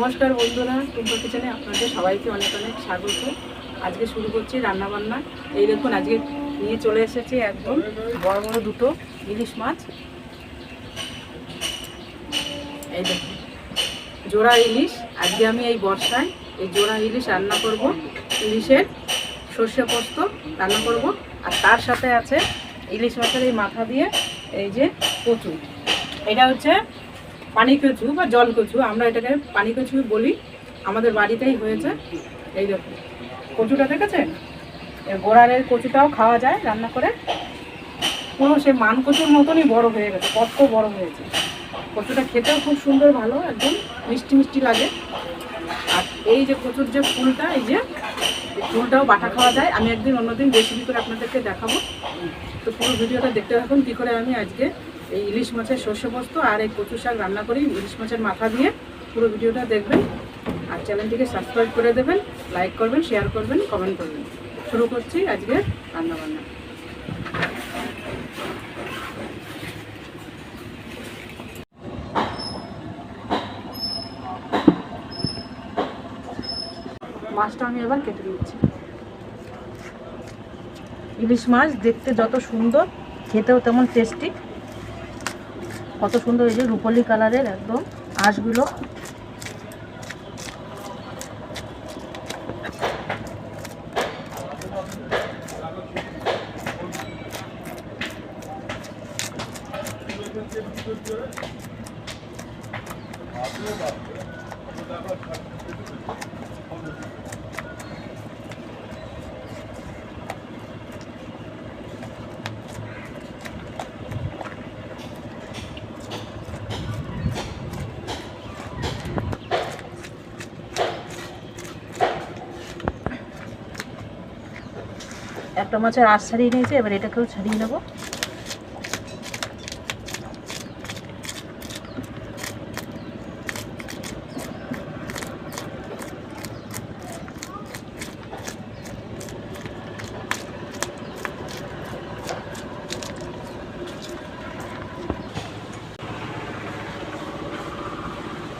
নমস্কার বন্ধুরা টুম্পা কিচেনে আপনাদের সবাইকে অনেক অনেক স্বাগত। আজকে শুরু করছি রান্না বান্না এই দেখুন, আজকে নিয়ে চলে এসেছি একদম বড় বড় দুটো ইলিশ মাছ। এই দেখুন, জোড়া ইলিশ। আজকে আমি এই বর্ষায় এই জোড়া ইলিশ রান্না করব। ইলিশের সর্ষে পোস্ত রান্না করব। আর তার সাথে আছে ইলিশ মাছের এই মাথা দিয়ে এই যে কচু। এটা হচ্ছে পানি কচু বা জল কচু আমরা এটাকে পানি কচু বলি। আমাদের বাড়িতেই হয়েছে। এই দেখুন, কচুটা দেখেছেন? গোড়ারের কচুটাও খাওয়া যায় রান্না করে। পুরো সে মান কচুর মতনই বড় হয়ে গেছে, কত বড় হয়েছে। কচুটা খেতেও খুব সুন্দর, ভালো, একদম মিষ্টি মিষ্টি লাগে। আর এই যে কচুর যে ফুলটা, এই যে ফুলটাও বাটা খাওয়া যায়। আমি একদিন অন্যদিন রেসিপি করে আপনাদেরকে দেখাবো। তো পুরো ভিডিওটা দেখতে থাকুন, কী করে আমি আজকে এই ইলিশ মাছের শস্য পোস্ত আর এই কচু শাক রান্না করি ইলিশ মাছের মাথা দিয়ে। পুরো ভিডিওটা দেখবেন আর চ্যানেলটিকে সাবস্ক্রাইব করে দেবেন, লাইক করবেন, শেয়ার করবেন, কমেন্ট করবেন। শুরু করছি আজকে রান্না বান্না মাছটা আমি এবার কেটে দিচ্ছি ইলিশ মাছ দেখতে যত সুন্দর, খেতেও তেমন টেস্টি কত সুন্দর এই যে রুপলি কালারের একদম আঁশগুলো। একটা মাছের আঁশ ছাড়িয়ে নিয়েছি, এবার এটাকেও ছাড়িয়ে নেব।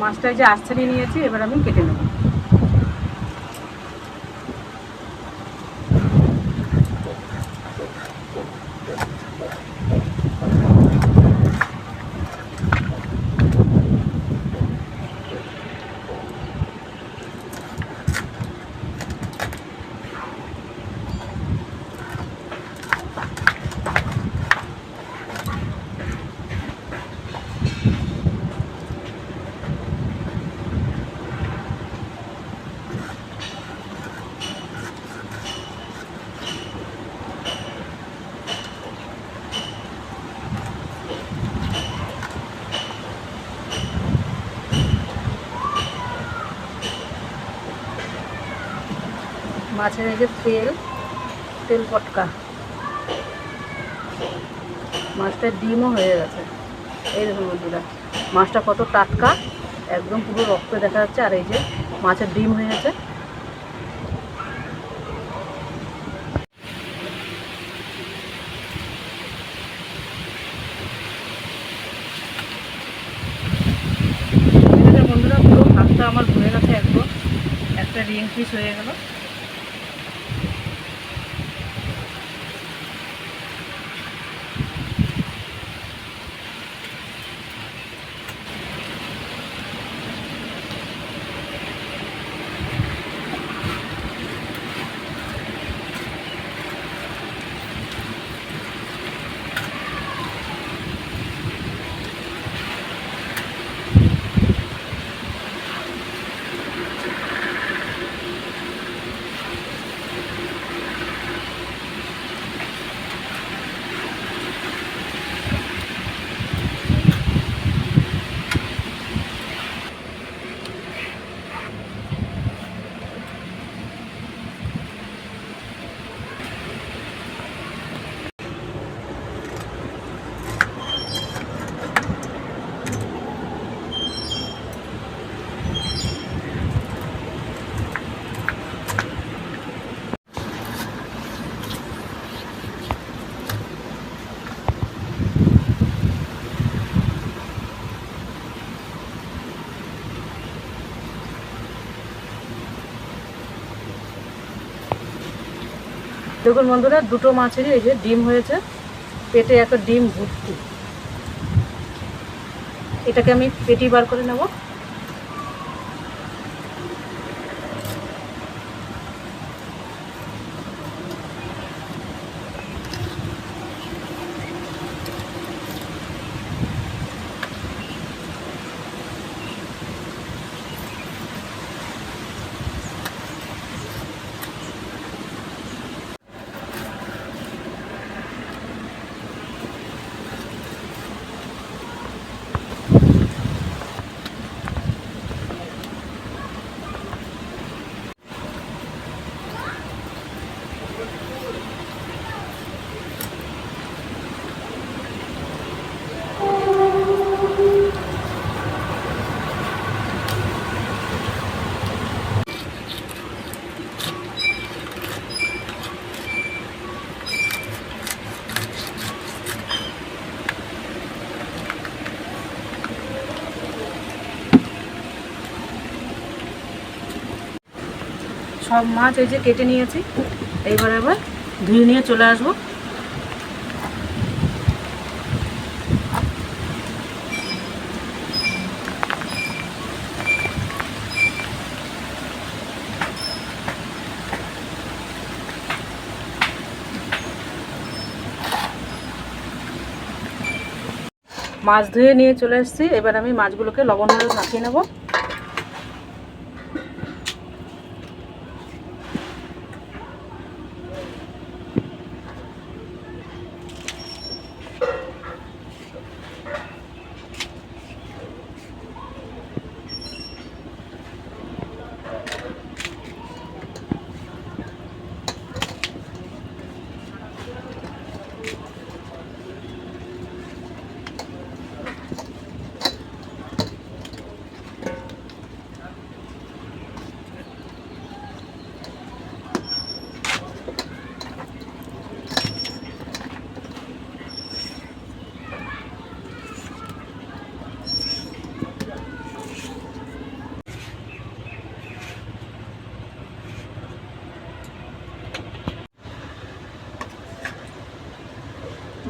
মাছটা যে আঁশ ছাড়িয়ে নিয়েছি, এবার আমি কেটে নেব। মাছের এই যে তেল তেল পটকা। মাছটার ডিমও হয়ে গেছে। এই দেখুন বন্ধুরা, মাছটা কত টাটকা, একদম পুরো রক্ত দেখা যাচ্ছে, আর এই যে মাছের ডিম হয়ে গেছে। আমার ভরে গেছে একদম। একটা রিং পিস হয়ে গেল। দেখুন বন্ধুরা, দুটো মাছেরই এই যে ডিম হয়েছে। পেটে একটা ডিম ভর্তি। এটাকে আমি পেটি বার করে নেব। সব মাছ ওই যে কেটে নিয়েছি। এইবার আবার ধুয়ে নিয়ে চলে আসব। মাছ ধুয়ে নিয়ে চলে এসেছি। এবার আমি মাছগুলোকে লবণ হলুদ মাখিয়ে নেব।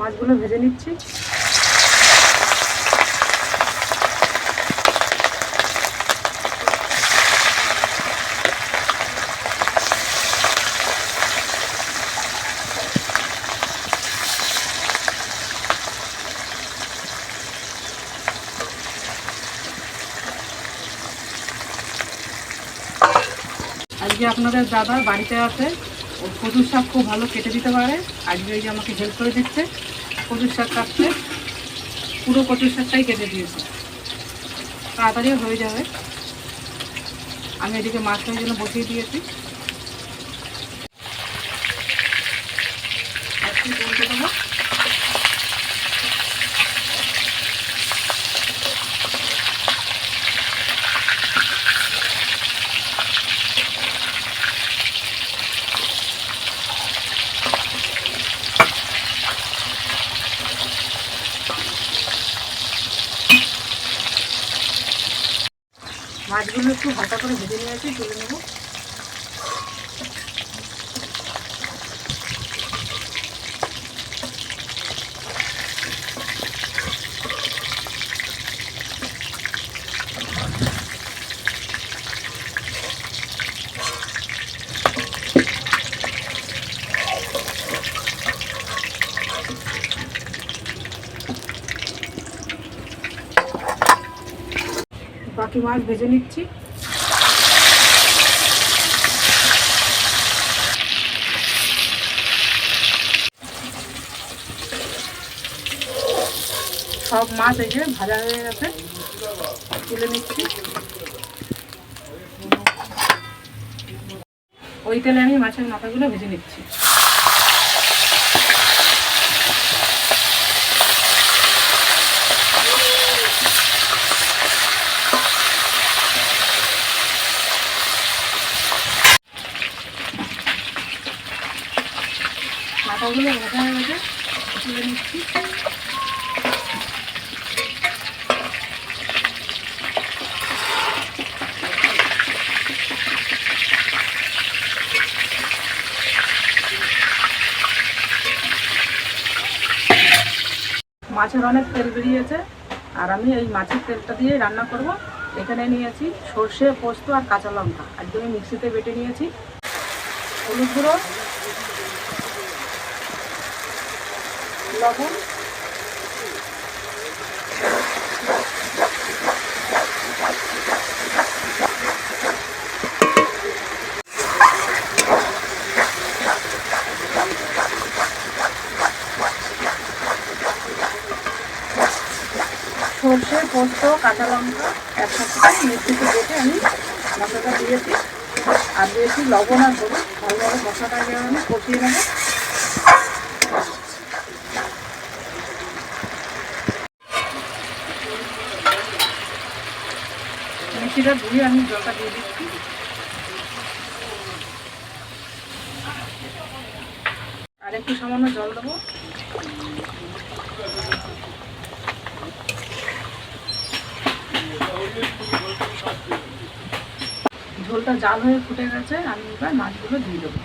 মাছগুলো ভেজে নিচ্ছি। আজকে আপনাদের দাদা বাড়িতে আছে। ও কচুর শাক খুব ভালো কেটে দিতে পারে। আজকে এই যে আমাকে হেল্প করে দিচ্ছে। কচুর শাক কাটতে পুরো কচুর শাকটাই কেটে দিয়েছে। তাড়াতাড়ি হয়ে যাবে। আমি এদিকে মাছটার জন্য বসিয়ে দিয়েছি একটু বলতে দেবো মাছগুলো একটু হালকা করে ভেজে নিয়েছি তুলে নেব। বাকি মাছ ভেজে নিচ্ছি সব মাছ এই ভাজা হয়ে গেছে তুলে নিচ্ছি ওই তেলে আমি মাছের মাথাগুলো ভেজে নিচ্ছি মাথাগুলো ভাজা হয়ে গেছে তুলে নিচ্ছি মাছের অনেক তেল বেরিয়েছে। আর আমি এই মাছের তেলটা দিয়ে রান্না করব। এখানে নিয়েছি সর্ষে, পোস্ত আর কাঁচা লঙ্কা। একদমই মিক্সিতে বেটে নিয়েছি। হলুদ গুঁড়ো, লবণ সর্ষে পোস্ত কাঁচা লঙ্কা একসাথে মিক্সিতে বেটে আমি মশলাটা দিয়েছি। আর দিয়েছি লবণ আর হলুদ। ভালোভাবে মশলাটা আগে আমি কষিয়ে নেব। মিষ্টিটা ধুয়ে আমি জলটা দিয়ে দিচ্ছি। আর একটু সামান্য জল দেবো। ঝোলটা জাল হয়ে ফুটে গেছে, আমি এবার মাছগুলো দিয়ে দেবো।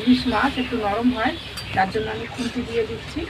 ইলিশ মাছ একটু নরম হয়, তার জন্য আমি খুন্তি দিয়ে দিচ্ছি।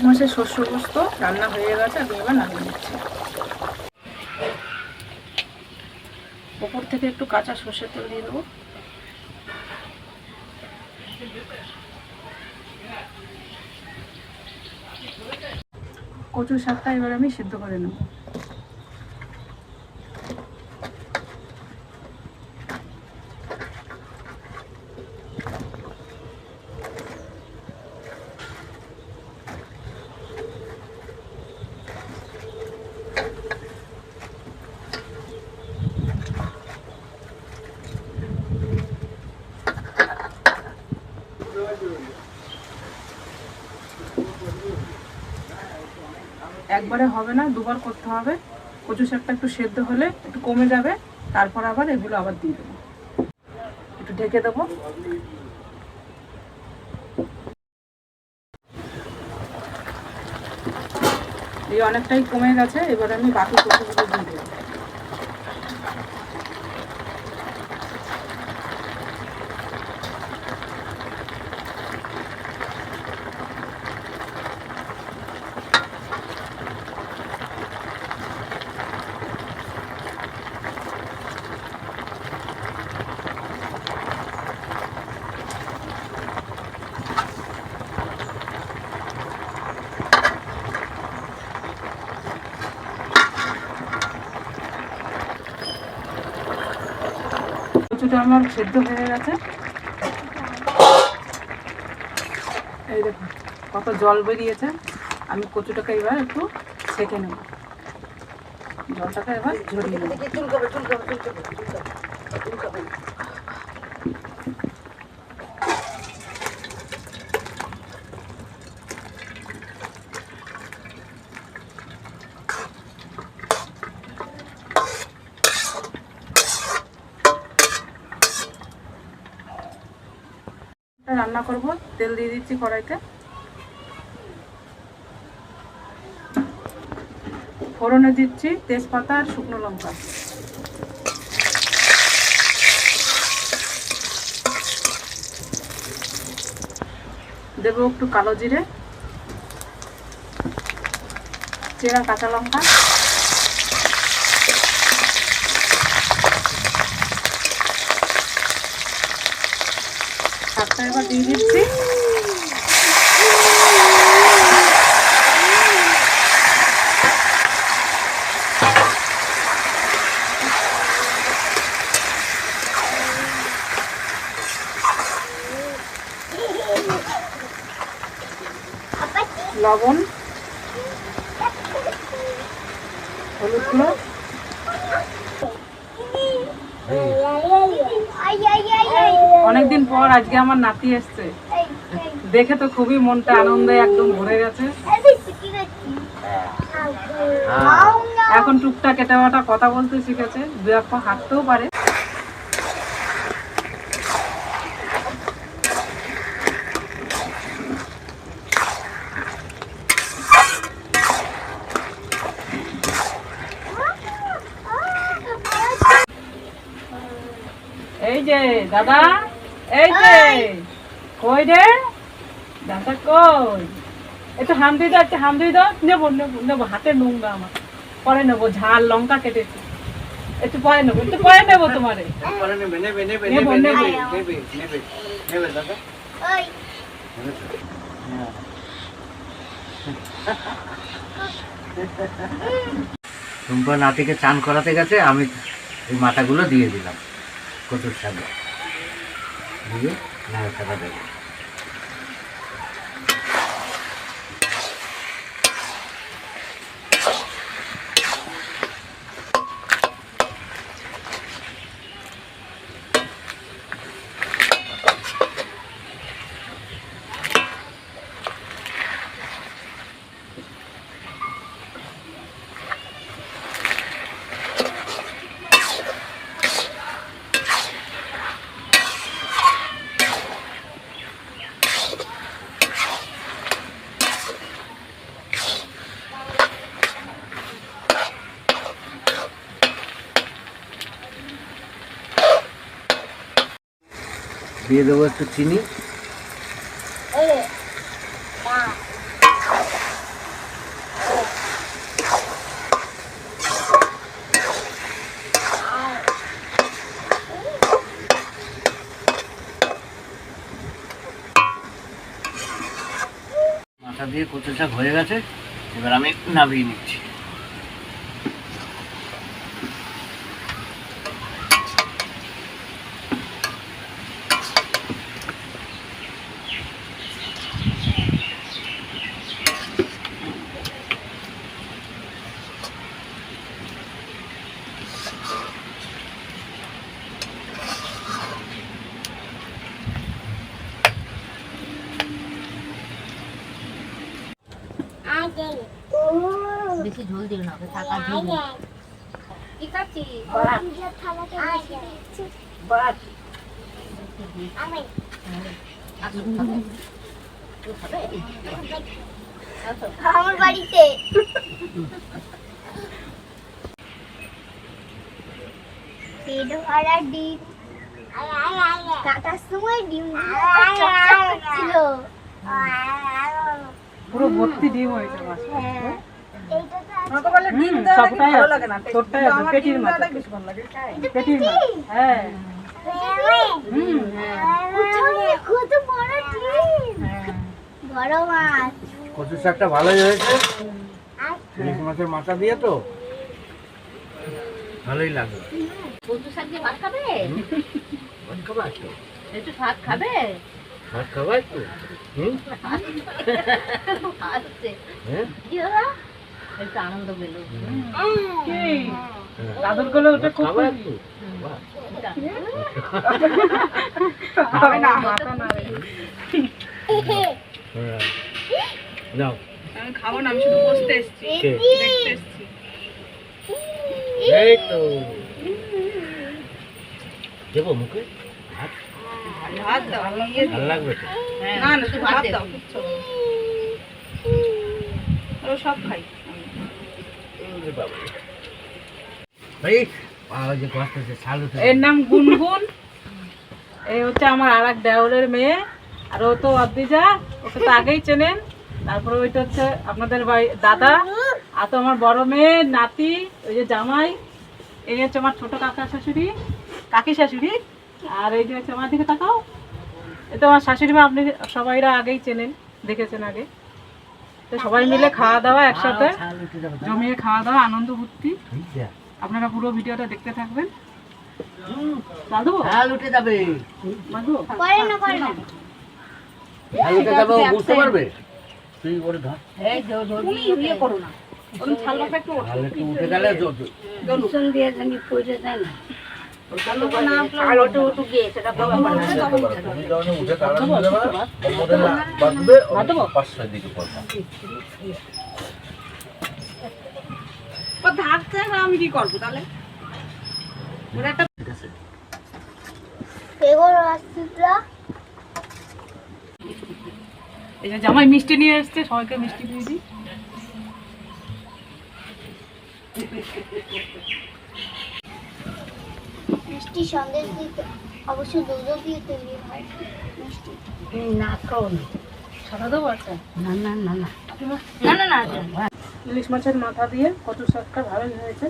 ইলিশ মাছের শস্য পোস্ত রান্না হয়ে গেছে আমি এবার নামিয়ে দিচ্ছি ওপর থেকে একটু কাঁচা সর্ষের তেল দিয়ে দেবো। কচুর শাকটা এবার আমি সিদ্ধ করে নেব। একবারে হবে না, দুবার করতে হবে। কচু শাকটা একটু সেদ্ধ হলে একটু কমে যাবে, তারপর আবার এগুলো আবার দিয়ে দেবো। একটু ঢেকে দেবো। এই অনেকটাই কমে গেছে, এবার আমি বাকি কচুগুলো দিয়ে দেবো। কচুটা আমার সেদ্ধ হয়ে গেছে। এই দেখুন কত জল বেরিয়েছে। আমি কচুটাকে এবার একটু ছেঁকে নেব। জলটাকে এবার ঝরিয়ে নেব। রান্না করব, তেল দিয়ে দিচ্ছি কড়াইতে। ফোড়নে দিচ্ছি তেজপাতা আর শুকনো লঙ্কা। দেবো একটু কালো জিরে, চেরা কাঁচা লঙ্কা শাকটা এবার দিয়ে দিচ্ছি। লবণ হলুদ গুঁড়ো আজকে আমার নাতি এসছে। দেখে তো খুবই মনটা আনন্দে একদম ভরে গেছে। এখন টুকটাক কেটে বাটা কথা বলতে শিখেছে দু এক পা হাঁটতেও পারে। এই যে দাদা। এই যে কই রে? দাদা কই? একটু হাম দিয়ে দাও একটু হাম দিয়ে দাও। নেব নেব নেব হাতে নোংরা আমার। পরে নেব ঝাল লঙ্কা কেটেছি একটু পরে নেব একটু পরে নেব তোমারে। নেবে নেবে? হ্যাঁ। টুম্পা নাতিকে চান করাতে গেছে আমি এই মাথাগুলো দিয়ে দিলাম কচুর সাথে দিয়ে নাড়াচাড়া দেবো দিয়ে দেবো একটু চিনি। মাথা দিয়ে কচু শাক হয়ে গেছে এবার আমি নামিয়ে নিচ্ছি। বেশি ঝোল দিও না টাকা ঝোল আমার বাড়িতে। পেট ভরা ডিম। কাটার সময় ডিম ছিল পুরো ভর্তি ডিম হয়েছে মাছ। এইটা সবটাই তোরটাই আছে পেটির মাছ পেটির মাছ হ্যাঁ। হুম উঠোনে কত বড় ডিম। বড় মাছ। কচু শাকটা ভালোই হয়েছে। ইলিশ মাছের মাথা দিয়ে তো। ভালোই লাগল। কচু শাক দিয়ে ভাত খাবে? ভাত খাবা একটু শাক খাবে? ভাত খাবা একটু হুম। আসছে হ্যাঁ। একটু আনন্দ পেল। কি? দাদুর ওটা খুব। হ্যাঁ। আমি খাব না আমি শুধু বসতে এসেছি। দেখতে এসেছি। এই তো। দেবো মুখে? ভাত? দাও ইয়ে ভালো লাগবে না না শুধু ভাত দাও সব খাই বাবা। এই বাবা যে কষ্ট শালু তো এর নাম গুনগুন। এই হচ্ছে আমার আর এক দেওরের মেয়ে। আর ও তো অদ্রিজা ওকে তো আগেই চেনেন। তারপরে ওইটা হচ্ছে আপনাদের বাড়ি দাদা। আর তো আমার বড় মেয়ে নাতি ওই যে জামাই। এই হচ্ছে আমার ছোট কাকা শাশুড়ি কাকি শাশুড়ি। আর এই যে হচ্ছে আমার দিকে তাকাও। এ তো আমার শাশুড়ি মা আপনি সবাইরা আগেই চেনেন দেখেছেন আগে। তো সবাই মিলে খাওয়া দাওয়া একসাথে। জমিয়ে খাওয়া দাওয়া আনন্দ আছে। আপনারা পুরো ভিডিওটা দেখতে থাকবেন। দাদু? উঠে যাবে। দাদু? করে না করে না। শাল উঠে যাবে ও বুঝতে পারবে? তুই ওরে ধর। এই ধরবি করো না। ওরকম ছালটা একটু ওঠে। তাহলে একটু উঠে গেলে দিয়ে জানি পড়ে যায় না কি করব তাহলে এই জামাই মিষ্টি নিয়ে এসছে সবাইকে মিষ্টি দিয়ে দিই। মিষ্টি সন্দেশ দিতে অবশ্যই দুধও দিয়ে তৈরি হয়। মিষ্টি। না খাও না। সাদা দেবো একটা না না না না। না না না ইলিশ মাছের মাথা দিয়ে কচু শাকটা ভালোই হয়েছে।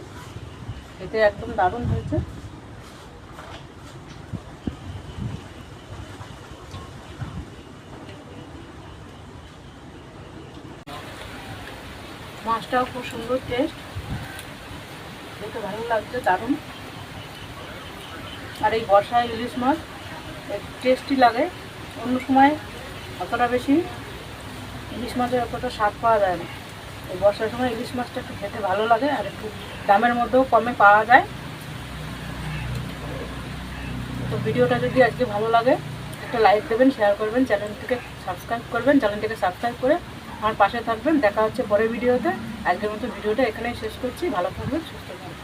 এতে একদম দারুণ হয়েছে। মাছটাও খুব সুন্দর টেস্ট দেখতে ভালো লাগছে দারুণ। আর এই বর্ষায় ইলিশ মাছ টেস্টি লাগে। অন্য সময় অতটা বেশি ইলিশ মাছের অতটা স্বাদ পাওয়া যায় না। এই বর্ষার সময় ইলিশ মাছটা একটু খেতে ভালো লাগে আর একটু দামের মধ্যেও কমে পাওয়া যায়। তো ভিডিওটা যদি আজকে ভালো লাগে, একটা লাইক দেবেন শেয়ার করবেন চ্যানেলটিকে সাবস্ক্রাইব করবেন চ্যানেলটিকে সাবস্ক্রাইব করে আমার পাশে থাকবেন। দেখা হচ্ছে পরের ভিডিওতে। আজকের মতো ভিডিওটা এখানেই শেষ করছি। ভালো থাকবেন, সুস্থ থাকবেন।